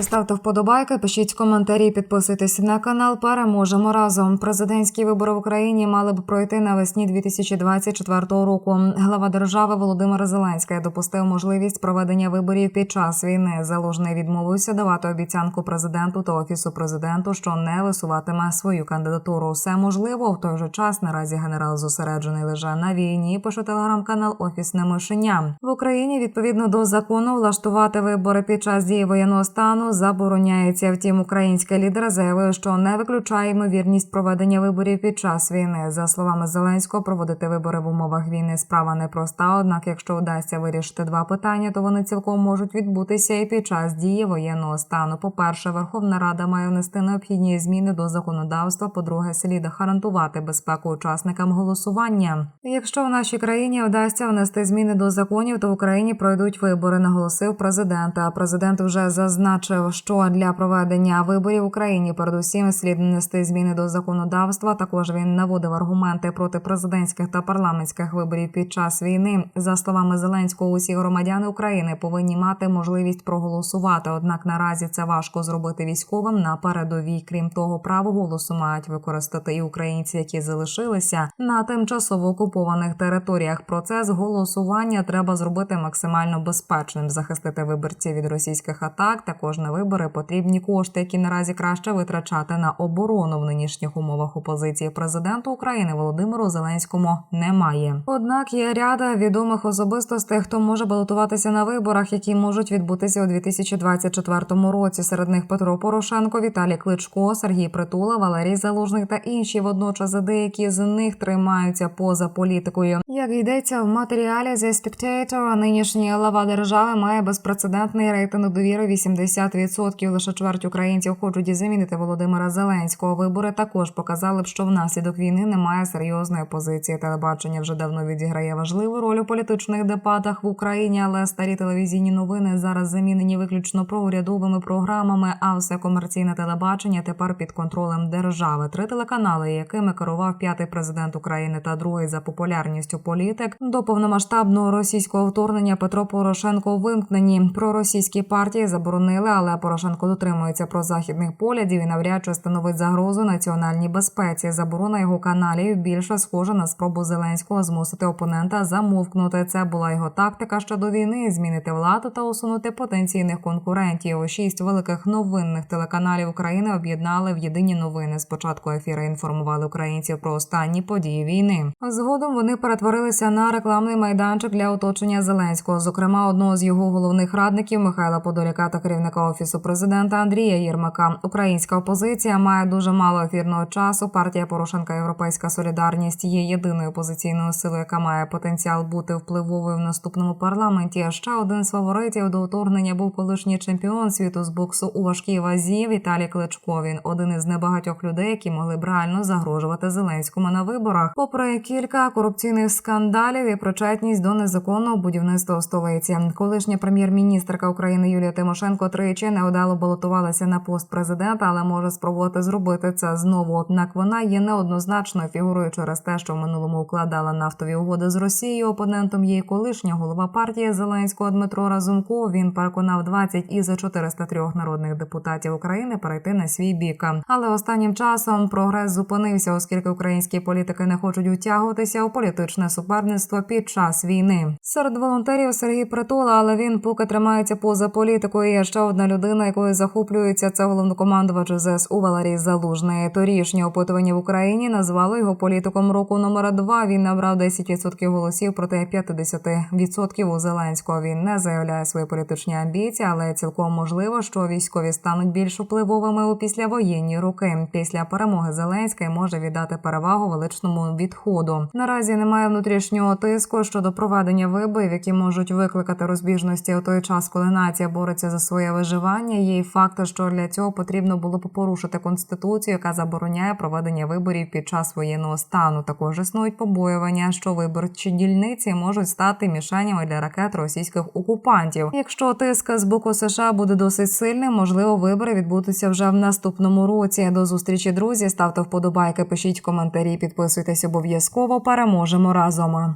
Друзі, ставте вподобайки, пишіть коментарі, підписуйтесь на канал. Переможемо разом. Президентські вибори в Україні мали б пройти навесні 2024 року. Глава держави Володимир Зеленський допустив можливість проведення виборів під час війни. Залужний відмовився давати обіцянку президенту та офісу президенту, що не висуватиме свою кандидатуру. Все можливо в той же час. Наразі генерал зосереджений лише на війні. Пише телеграм-канал Офісне мишеня в Україні. Відповідно до закону, влаштувати вибори під час дії воєнного стану забороняється. Втім, український лідер заявив, що не виключає ймовірність проведення виборів під час війни. За словами Зеленського, проводити вибори в умовах війни справа непроста. Однак, якщо вдасться вирішити два питання, то вони цілком можуть відбутися і під час дії воєнного стану. По перше, Верховна Рада має внести необхідні зміни до законодавства. По-друге, слід гарантувати безпеку учасникам голосування. Якщо в нашій країні вдасться внести зміни до законів, то в Україні пройдуть вибори. Наголосив президент. А президент вже зазначив, що для проведення виборів в Україні передусім слід внести зміни до законодавства. Також він наводив аргументи проти президентських та парламентських виборів під час війни. За словами Зеленського, усі громадяни України повинні мати можливість проголосувати. Однак наразі це важко зробити військовим на передовій. Крім того, право голосу мають використати і українці, які залишилися на тимчасово окупованих територіях. Процес голосування треба зробити максимально безпечним, захистити виборців від російських атак. Також на вибори потрібні кошти, які наразі краще витрачати на оборону в нинішніх умовах опозиції президенту України Володимиру Зеленському немає. Однак є ряда відомих особистостей, хто може балотуватися на виборах, які можуть відбутися у 2024 році. Серед них Петро Порошенко, Віталій Кличко, Сергій Притула, Валерій Залужний та інші. Водночас деякі з них тримаються поза політикою. Як йдеться в матеріалі The Spectator, нинішній глава держави має безпрецедентний рейтинг довіри 80%. Лише чверть українців хочуть замінити Володимира Зеленського. Вибори також показали б, що внаслідок війни немає серйозної позиції. Телебачення вже давно відіграє важливу роль у політичних дебатах в Україні, але старі телевізійні новини зараз замінені виключно проурядовими програмами. А все комерційне телебачення тепер під контролем держави. Три телеканали, якими керував п'ятий президент України та другий за популярністю політик до повномасштабного російського вторгнення Петро Порошенко вимкнені. Проросійські партії заборонили, але Порошенко дотримується прозахідних поглядів і навряд чи становить загрозу національній безпеці. Заборона його каналів більше схожа на спробу Зеленського змусити опонента замовкнути. Це була його тактика щодо війни, змінити владу та усунути потенційних конкурентів. Шість великих новинних телеканалів України об'єднали в єдині новини. Спочатку ефіри інформували українців про останні події війни. Згодом вони перетворилися на рекламний майданчик для оточення Зеленського, зокрема одного з його головних радників Михайла Подоляка та керівника офісу президента Андрія Єрмака. Українська опозиція має дуже мало ефірного часу. Партія Порошенка Європейська Солідарність є єдиною опозиційною силою, яка має потенціал бути впливовою в наступному парламенті. А ще один з фаворитів до вторгнення був колишній чемпіон світу з боксу у важкій вазі Віталій Кличко. Він один із небагатьох людей, які могли б реально загрожувати Зеленському на виборах. Попри кілька корупційних скандалів і причетність до незаконного будівництва у столиці. Колишня прем'єр-міністрка України Юлія Тимошенко тричі неудало балотувалася на пост президента, але може спробувати зробити це знову. Однак вона є неоднозначною фігурою через те, що в минулому укладала нафтові угоди з Росією. Опонентом і колишня голова партії Зеленського Дмитро Разумко. Він переконав 20 із 403 народних депутатів України перейти на свій бік. Але останнім часом прогрес зупинився, оскільки українські політики не хочуть утягуватися у політичне суперництво під час війни. Серед волонтерів Сергій Притула, але він поки тримається поза політикою. Є ще одна людина, якою захоплюється це головнокомандувач ЗСУ Валерій Залужний. Торішнє опитування в Україні назвало його політиком року номер два. Він набрав 10% голосів проти 50% у Зеленського. Він не заявляє свої політичні амбіції, але цілком можливо, що військові стануть більш впливовими у післявоєнні роки. Після перемоги Зеленський може віддати перевагу величному відходу. Наразі немає внутрішнього тиску щодо проведення виборів, які можуть викликати розбіжності у той час, коли нація бореться за своє виживання. Є й факт, що для цього потрібно було б порушити конституцію, яка забороняє проведення виборів під час воєнного стану. Також існують побоювання, що виборчі дільниці можуть стати мішенями для ракет російських окупантів. Якщо тиск з боку США буде досить сильним, можливо, вибори відбудуться вже в наступному році. До зустрічі, друзі. Ставте вподобайки, пишіть коментарі, підписуйтесь обов'язково. Переможемо разом.